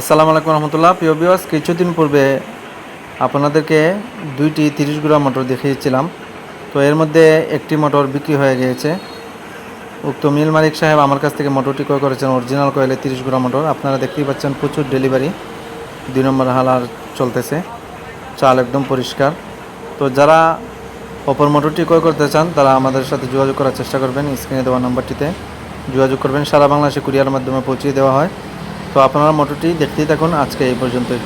আসসালামু আলাইকুম রহমতুল্লাহ। প্রিয় বিওয়াস কিছুদিন পূর্বে আপনাদেরকে দুইটি তিরিশ গ্রাম মোটর দেখিয়েছিলাম। তো এর মধ্যে একটি মোটর বিক্রি হয়ে গিয়েছে। উক্ত মিল মালিক সাহেব আমার কাছ থেকে মোটরটি ক্রয় করেছেন, অরিজিনাল কয়েলে তিরিশ গ্রাম মোটর। আপনারা দেখতেই পাচ্ছেন প্রচুর ডেলিভারি দুই নম্বর হালার চলতেছে। চাল একদম পরিষ্কার। তো যারা অপর মোটরটি ক্রয় করতে চান, তারা আমাদের সাথে যোগাযোগ করার চেষ্টা করবেন। স্ক্রিনে দেওয়া নাম্বারটিতে যোগাযোগ করবেন। সারা বাংলাদেশে কুরিয়ার মাধ্যমে পৌঁছিয়ে দেওয়া হয়। তো আপনারা মোটরটি দেখতেই থাকুন। আজকে এই পর্যন্তই।